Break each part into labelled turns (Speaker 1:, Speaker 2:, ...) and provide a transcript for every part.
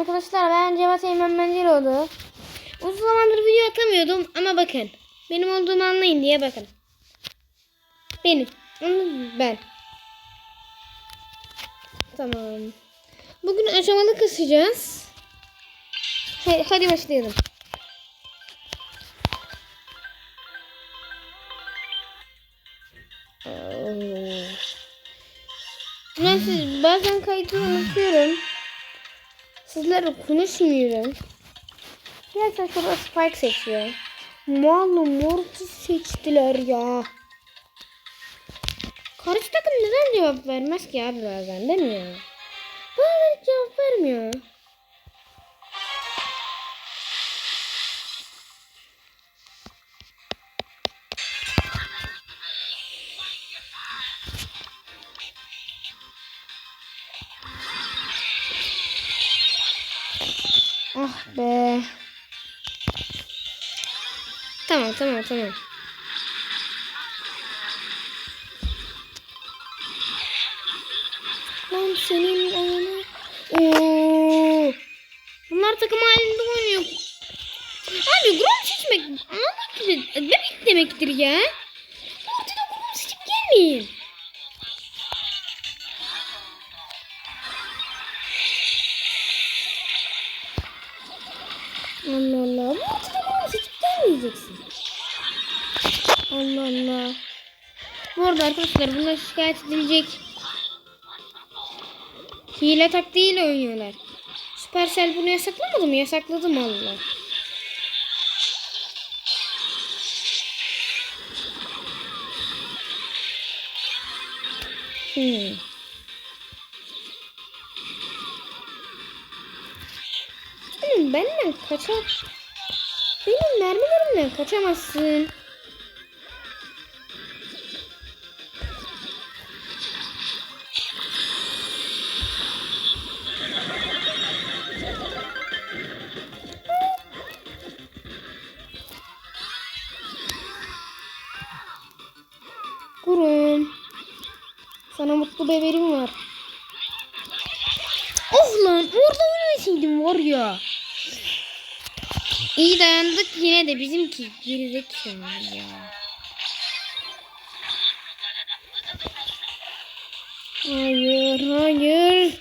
Speaker 1: arkadaşlar ben Cevat Eymen Mendiloğlu. Uzun zamandır video atamıyordum ama bakın. Benim olduğumu anlayın diye bakın. Benim. Ben. Tamam. Bugün aşamalı kısacağız. Hadi, hadi başlayalım. Siz bazen kaydı unutuyorum. Sizlerle konuşmuyorum. Gerçekten şurada Spike seçiyor. Malum Mortis seçtiler ya. Karşı takım neden cevap vermez ki abi bazen değil mi ya? Bazen cevap vermiyor. Tamam tamam. Lan senin oyunu. Oo. Bunlar takım halinde oynuyor. Abi Grom seçmek anlamak demek demektir ya. Ortada Grom seçip gelmeyin. Arada arkadaşlar bunlar şikayet edilecek. Hile taktiğiyle oynuyorlar. Supercell bunu yasaklamadı mı? Yasakladı mı Allah? Hmm. Benim benden kaçar. Benim mermilerimden kaçamazsın. Haberim var. Oh lan orada ölmeseydim var ya. İyi dayandık yine de bizimki gerizekalı ya. Hayır hayır.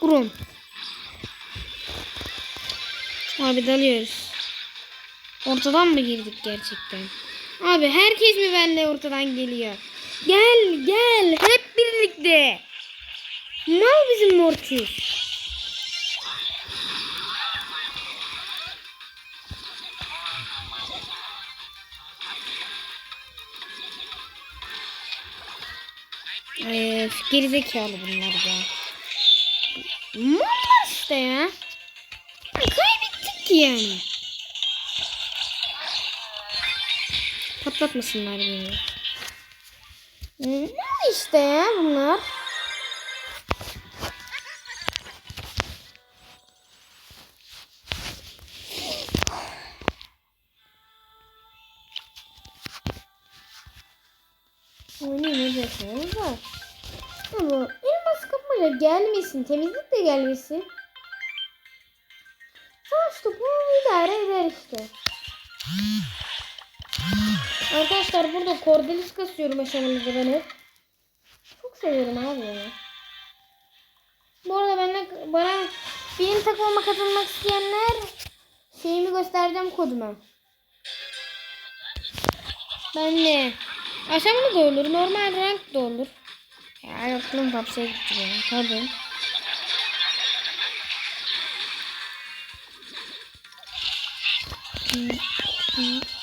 Speaker 1: Kurum. Abi dalıyoruz. Ortadan mı girdik gerçekten? Abi herkes mi benimle ortadan geliyor? Gel gel hep birlikte. Ne bizim Mortis? Ee, gerizekalı bunlar ya. Bunlar işte ya. Kaybettik ki yani. Patlatmasınlar beni. Ne işte ya bunlar? Oynayacaklarımız var. Ama elmas kapmaca gelmesin. Temizlik de gelmesin. Sonuçta bu idare eder işte. Arkadaşlar burada kordelis kasıyorum aşamalıda ben. Çok seviyorum abi. Bu arada benimle, bana benim takımıma katılmak isteyenler şeyimi göstereceğim kodumu. Ben de aşamalı da olur, normal rank da olur. Ya aklım papsaya gitti. Pardon. İşte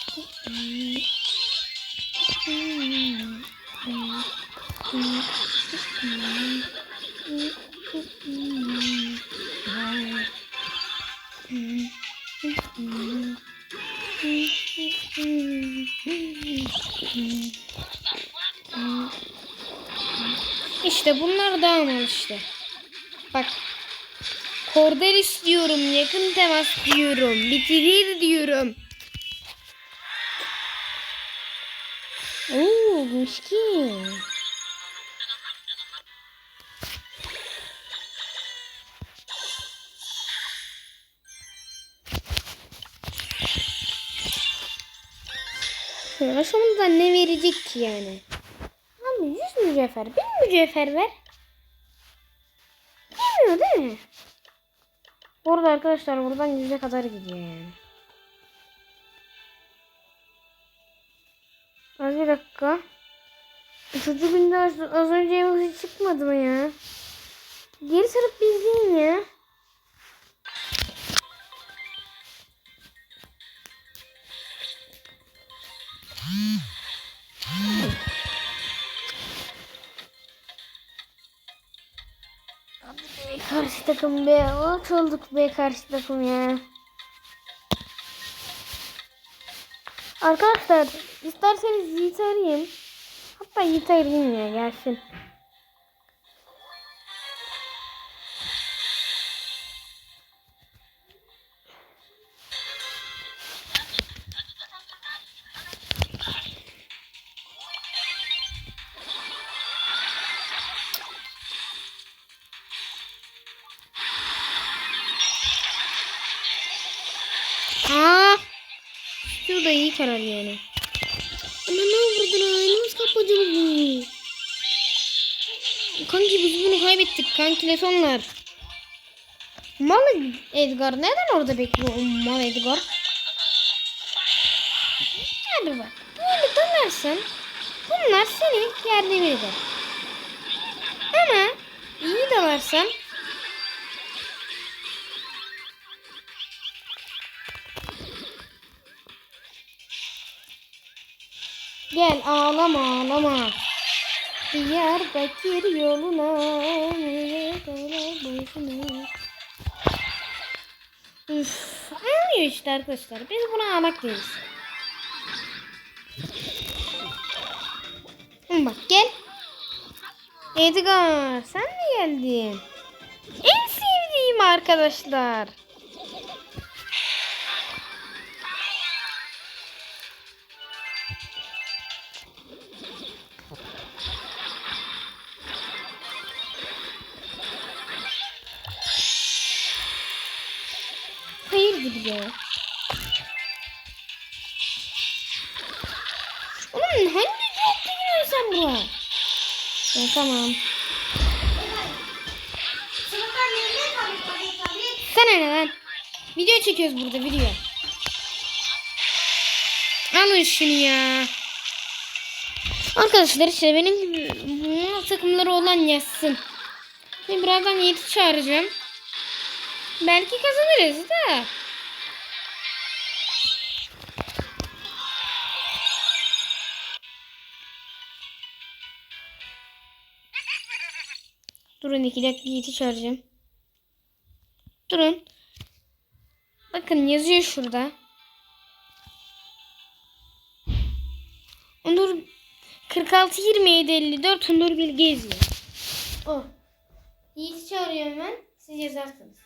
Speaker 1: alman işte. Bak. Kordel istiyorum. Yakın temas diyorum. Bitirir diyorum. Oo, miskin. Sonra sonunda ne verecek ki yani? Abi 100 mücevher, 1000 mücevher ver. Arkadaşlar buradan 100'e kadar gidiyor yani. Az bir dakika. Günde az, az önce yavuz çıkmadı mı ya? Geri sarıp izleyin ya. Karşı takım be. Ot olduk be karşı takım ya. Arkadaşlar isterseniz Yiğit'i. Hatta Yiğit'i ya gelsin. Ana ne vurdun? Nasıl kapacağız bunu? Kanki biz bunu kaybettik kanki sonlar. Mal Edgar neden orada bekliyor mal Edgar? Hadi bak. Böyle dönersen bunlar seni yerde eder. Ama iyi dalarsan Gel ağlama ağlama. Diyarbakır yoluna. Üf, ağlıyor işte arkadaşlar. Biz buna ağlamak deriz. Hı, Bak gel. Edgar sen mi geldin? En sevdiğim arkadaşlar. Tamam. Sana ne lan? Video çekiyoruz burada video. Alın şunu ya. Arkadaşlar işte benim takımları olan yazsın. Şimdi birazdan Yiğit'i çağıracağım. Belki kazanırız da. Durun iki dakika Yiğit'i çağıracağım. Durun. Bakın yazıyor şurada. Onur 46 27 54 Onur Bilge yazıyor. O. Yiğit'i çağırıyorum hemen. Siz yazarsınız.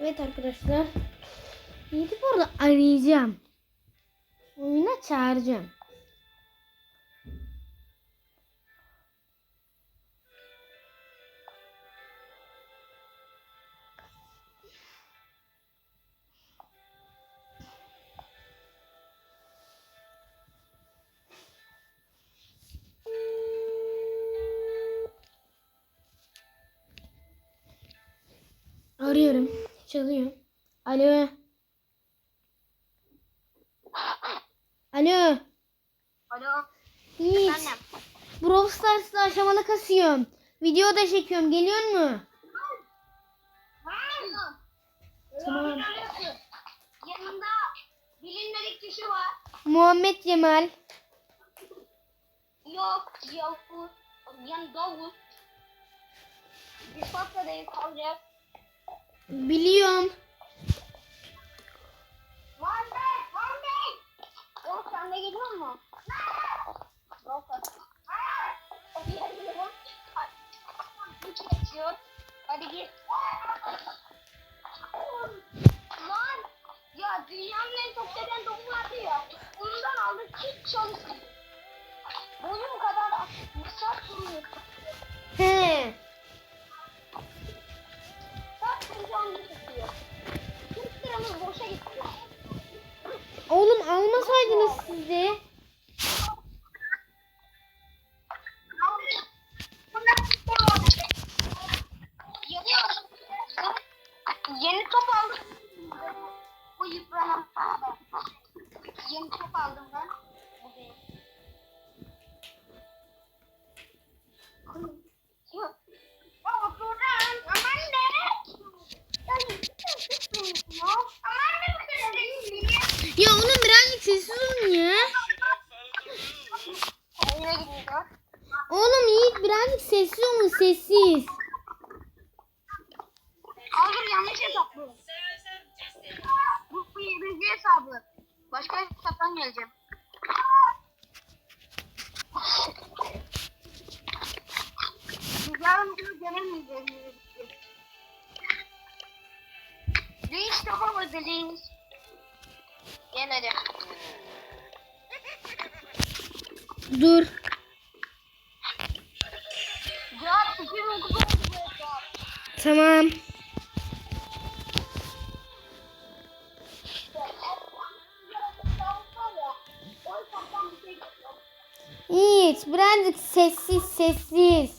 Speaker 1: Evet arkadaşlar. Bu arada arayacağım. Oyuna çağıracağım. Arıyorum. Çalıyor. Alo. Alo.
Speaker 2: Alo.
Speaker 1: Yiğit.
Speaker 2: Efendim.
Speaker 1: Brawl Stars'ta aşamalı kasıyorum. Video da çekiyorum. Geliyor mu? Tamam.
Speaker 2: Yanında bilinmedik kişi var.
Speaker 1: Muhammed Cemal.
Speaker 2: Yok. Yavuz. Yani Davut. Ispatla değil kalacak.
Speaker 1: Biliyorum.
Speaker 2: Van Bey, Van Bey. Yok sen de mu? Yok. Hadi git. Lan ya dünyanın en çok seven topu vardı ya. Ondan aldık hiç çalıştı. Boyum kadar sert duruyor.
Speaker 1: He. Oğlum almasaydınız siz de. Birazcık sessiz olun sessiz.
Speaker 2: Hayır yanlış hesaplı. Bu bu birinci hesabı. Başka hesaptan geleceğim. Yarın bunu gelemeyeceğiz. Reis yapamadı Reis. Gel hadi.
Speaker 1: Dur. Tamam. Yiğit birazcık sessiz sessiz.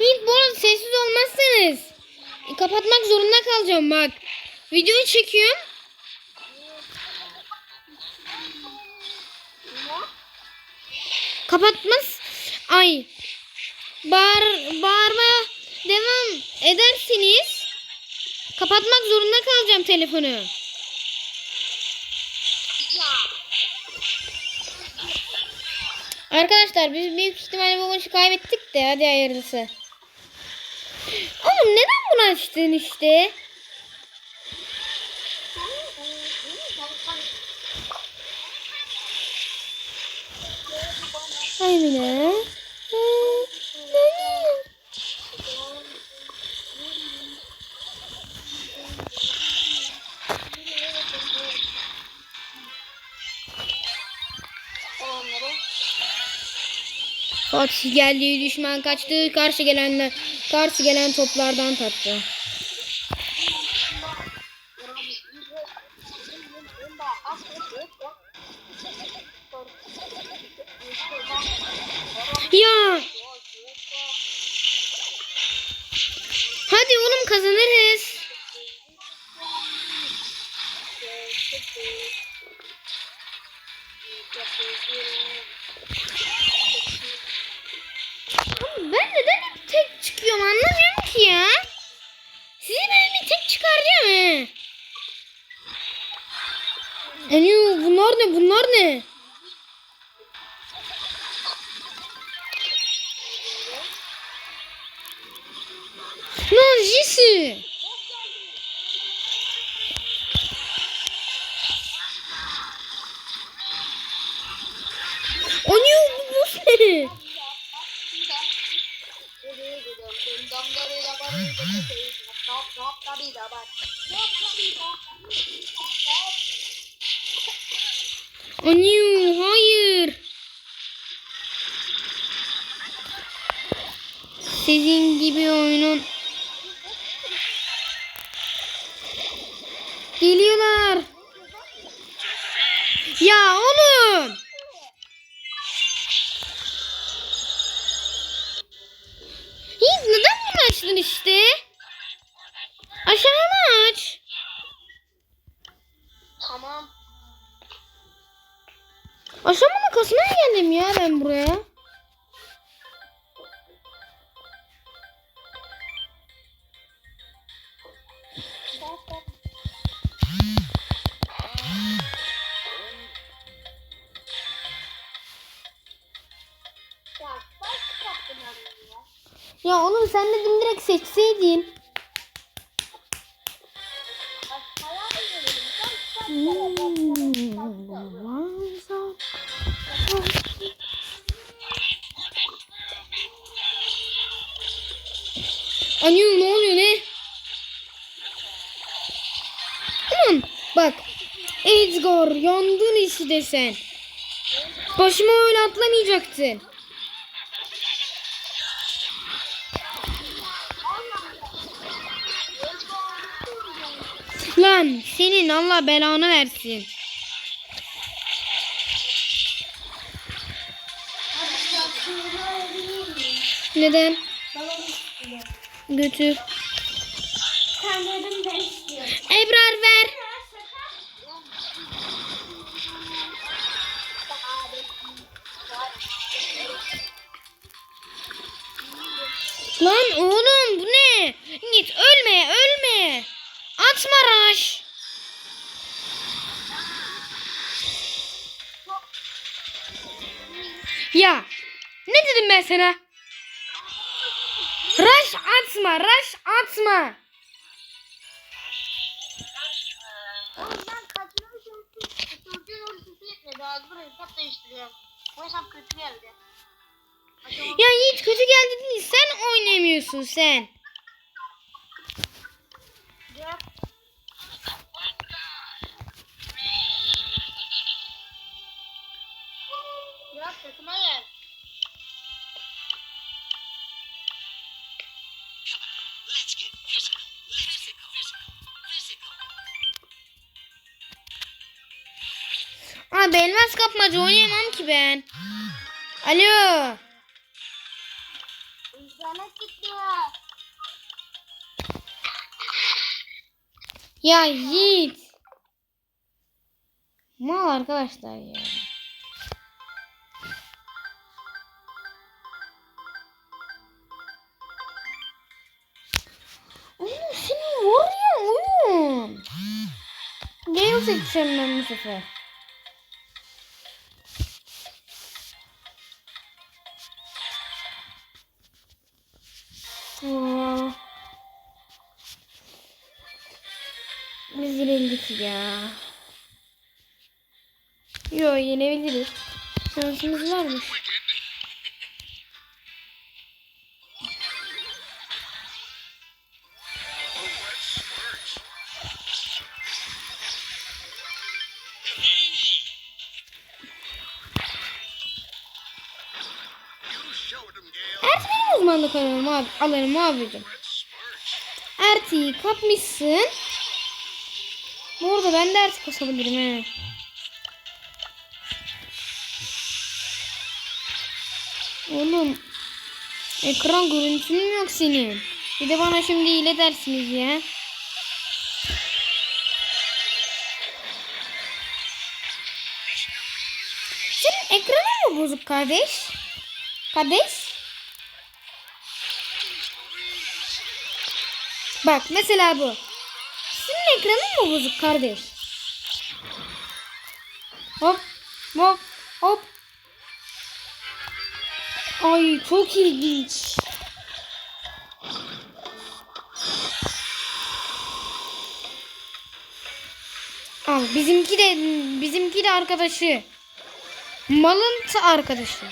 Speaker 1: Yiğit bu arada sessiz olmazsanız kapatmak zorunda kalacağım bak. Videoyu çekiyorum. Kapatmaz. Ay. Bağır, bağırma devam ederseniz kapatmak zorunda kalacağım telefonu. Arkadaşlar biz büyük ihtimalle bu maçı kaybettik de hadi hayırlısı. Oğlum neden bunu açtın işte? Ay Mine.
Speaker 2: Onları.
Speaker 1: Fatih geldi, düşman kaçtı, karşı gelenler, karşı gelen toplardan tattı. Ya. Hadi oğlum kazanırız. Eniu hayır. Sizin gibi oyunun Geliyorlar. Ya oğlum. Hiç neden bunu açtın işte? Aşağıma aç.
Speaker 2: Tamam.
Speaker 1: Akşam bunu kasmaya geldim ya ben buraya.
Speaker 2: Ya
Speaker 1: oğlum sen dedim direkt seçseydin. Bak. Edgar yandın işte sen. Başıma öyle atlamayacaktın. Lan senin Allah belanı versin. Neden? Götür. Lan oğlum bu ne? Git ölme ölme. Atma Raş. Ya ne dedim ben sana? Raş atma Raş atma.
Speaker 2: Ben kaçırmışım. Çocuğun ultisi yetmedi. Bu hesap kötü geldi.
Speaker 1: Ya hiç kötü geldi değil. Sen oynamıyorsun sen. Abi elmas kapmaca oynayamam ki ben. Alo.
Speaker 2: Ya
Speaker 1: Yiğit. Mal arkadaşlar ya. Oğlum seni var ya oyun. Gale seçeceğim ben bu sefer. Biz ya. Yo yenebiliriz. Şansımız varmış. Erti benim uzmanlık alanım abi. Alanım abicim. Erti'yi kapmışsın. Bu arada ben de Erti kasabilirim he. Oğlum. Ekran görüntün yok senin. Bir de bana şimdi hile dersiniz ya. Senin ekranın mı bozuk kardeş? Kardeş? Bak mesela bu. Ekranın mı bozuk kardeş? Hop hop hop. Ay çok ilginç. Al bizimki de bizimki de arkadaşı. Malın arkadaşı.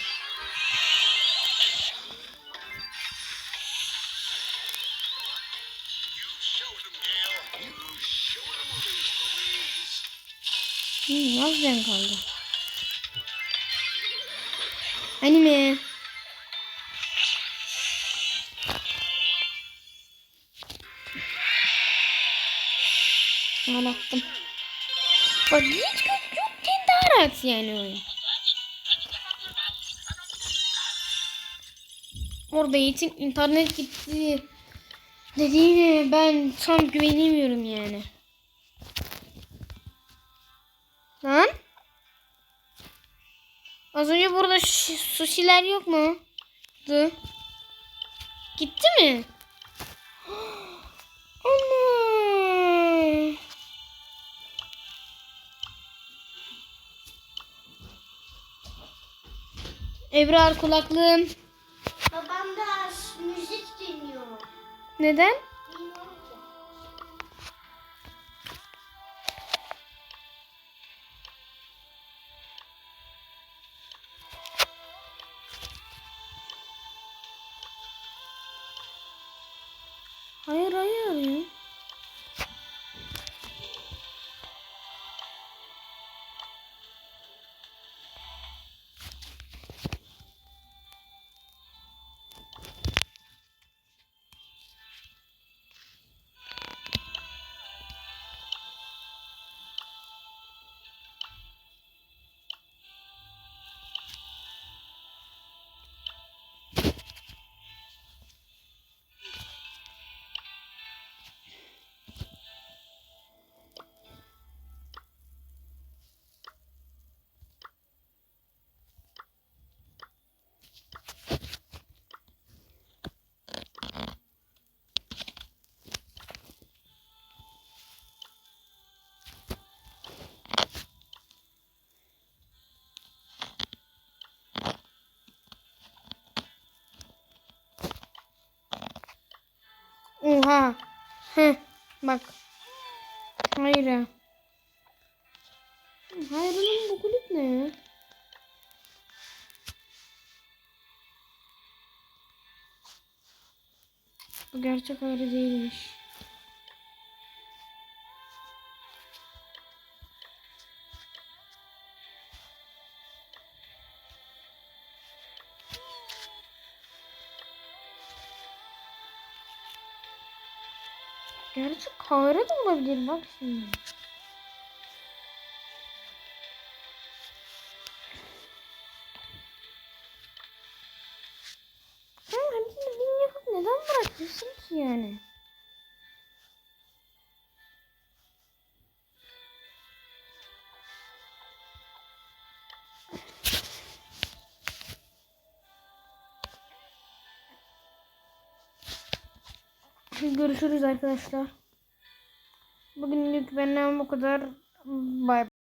Speaker 1: Az can kaldı. Anime. Ağlattım. Bak hiç kötü yokken daha rahat yani oyun. Orada Yiğit'in internet gitti dediğine ben tam güvenemiyorum yani. Lan? Az önce burada sushiler yok mu? Dı. Gitti mi? Ana. Ebrar kulaklığım.
Speaker 2: Babam da müzik dinliyor.
Speaker 1: Neden? Hayır hayır Oha. Heh, bak. Hayır oğlum bu kulüp ne? Bu gerçek hayır değilmiş. Gerçek kahve de olabilir bak şimdi. Görüşürüz arkadaşlar. Bugünlük benden bu kadar. Bay bay.